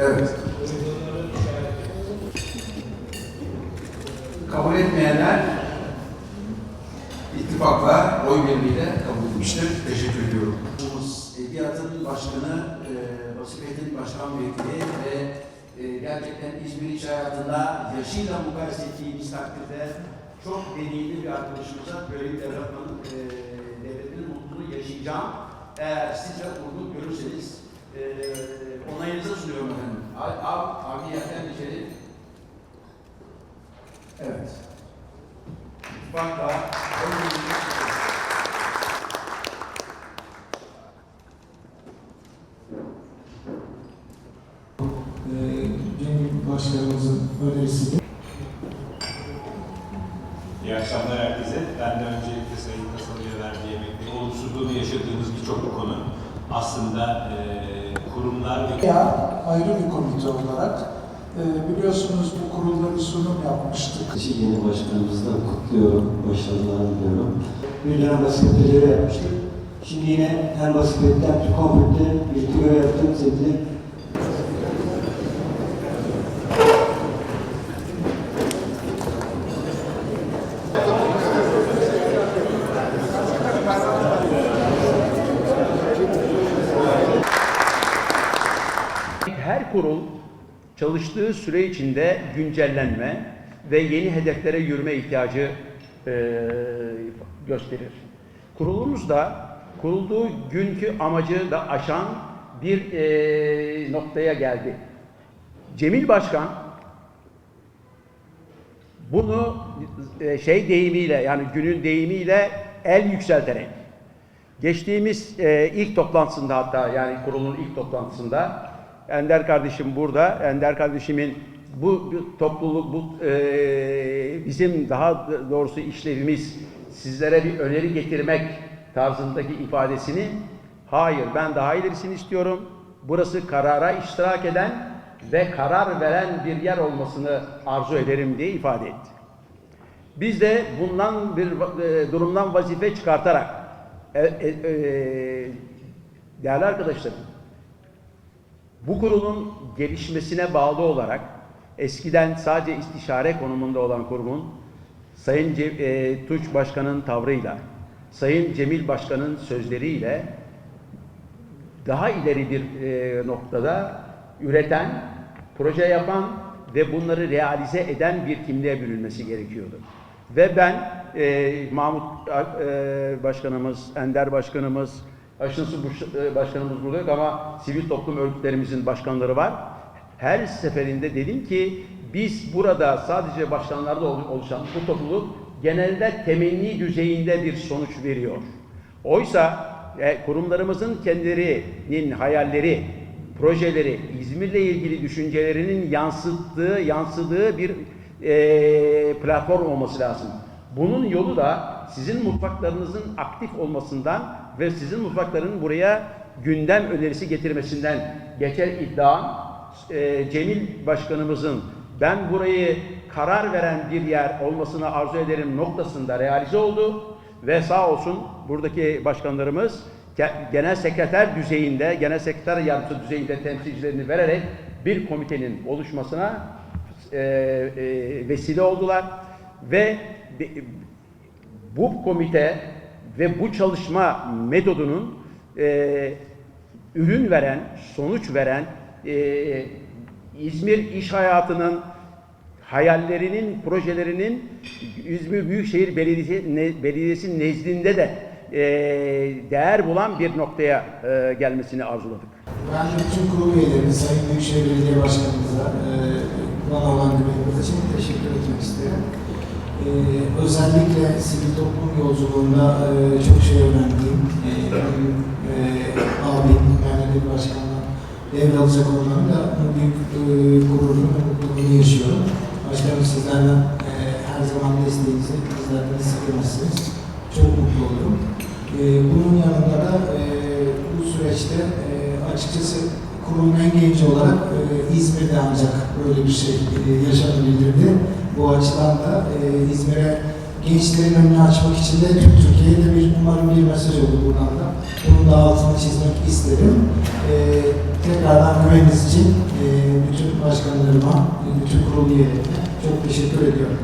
Evet. Kabul etmeyenler ittifakla oy birliğiyle kabul edilmiştir. Teşekkür ediyorum. Edebiyatın başkanı, e, Basifet'in başkan vekili ve e, gerçekten İzmir iç hayatında yaşıyla mukayese ettiğimiz takdirde çok deneyimli bir arkadaşımıza böyle bir devletmanın e, devletinin mutluluğunu yaşayacağım. Eğer siz de uygun görürseniz Birliğiyle Ee, Cemil Başkanımızın önerisiyle İyi akşamlar herkese. Ben de öncelikle Sayın Kasalı'ya verdiği emekli olumsuzluğunu yaşadığımız birçok konu aslında eee, kurumlar ve veya ayrı bir komite olarak e, biliyorsunuz bu kurulda bir sunum yapmıştık. Yeni başkanımızdan kutluyorum, başarılar diliyorum. Bir dönem basketleri yapmıştık. Şimdi yine hem baskette hem konflikte birlikte görev yaptığım sevgili Her kurul çalıştığı süre içinde güncellenme ve yeni hedeflere yürüme ihtiyacı e, gösterir. Kurulumuz da kurulduğu günkü amacı da aşan bir e, noktaya geldi. Cemil Başkan bunu e, şey deyimiyle yani günün deyimiyle el yükselterek Geçtiğimiz e, ilk toplantısında hatta yani kurulun ilk toplantısında Ender kardeşim burada. Ender kardeşimin bu, topluluk, bu e, bizim daha doğrusu işlevimiz sizlere bir öneri getirmek tarzındaki ifadesini hayır ben daha ilerisini istiyorum. Burası karara iştirak eden ve karar veren bir yer olmasını arzu ederim diye ifade etti. Biz de bundan bir e, durumdan vazife çıkartarak e, e, e, değerli arkadaşlarım bu kurulun gelişmesine bağlı olarak eskiden sadece istişare konumunda olan kurumun Sayın Ce e, Tunç Başkan'ın tavrıyla, Sayın Cemil Başkan'ın sözleriyle daha ileri bir e, noktada üreten, proje yapan ve bunları realize eden bir kimliğe bürünmesi gerekiyordu. Ve ben e, Mahmut e, Başkanımız, Ender Başkanımız, Aşınsı Buş- e, Başkanımız burada yok ama sivil toplum örgütlerimizin başkanları var. Her seferinde dedim ki biz burada sadece başkanlarda ol- oluşan bu topluluk genelde temenni düzeyinde bir sonuç veriyor. Oysa e, kurumlarımızın kendilerinin hayalleri, projeleri, İzmir'le ilgili düşüncelerinin yansıttığı, yansıdığı bir e, platform olması lazım. Bunun yolu da sizin mutfaklarınızın aktif olmasından ve sizin mutfakların buraya gündem önerisi getirmesinden geçer iddiam e, Cemil Başkanımızın ben burayı karar veren bir yer olmasını arzu ederim noktasında realize oldu. Ve sağ olsun buradaki başkanlarımız ge- genel sekreter düzeyinde, genel sekreter yardımcısı düzeyinde temsilcilerini vererek bir komitenin oluşmasına e, e, vesile oldular. Ve bu komite ve bu çalışma metodunun e, ürün veren, sonuç veren e, İzmir iş hayatının hayallerinin, projelerinin İzmir Büyükşehir Belediyesi, ne, Belediyesi nezdinde de e, değer bulan bir noktaya e, gelmesini arzuladık. Ben de bütün kurul üyelerine, Sayın Büyükşehir Belediye Başkanımıza, e, bana olan güveniniz için teşekkür etmek isterim. E, özellikle sivil toplum yolculuğunda e, çok şey öğrendiğim, e, benim e, abim, Mehmet Başkan'la devralacak olmamda büyük e, gururunu ve mutluluğunu yaşıyorum. Başkanım sizlerden e, her zaman desteğinizi bizlerden sıkılmazsınız. Çok mutlu olurum. E, bunun yanında da e, bu süreçte e, açıkçası kurumun en genci olarak e, İzmir'de ancak böyle bir şey e, yaşanabilirdi. Bu açıdan da e, İzmir'e gençlerin önünü açmak için de tüm Türkiye'ye de bir umarım bir mesaj olur buradan da. Bunun da altını çizmek isterim. E, tekrardan güveniniz için e, bütün başkanlarıma, bütün kurul üyelerine çok teşekkür ediyorum.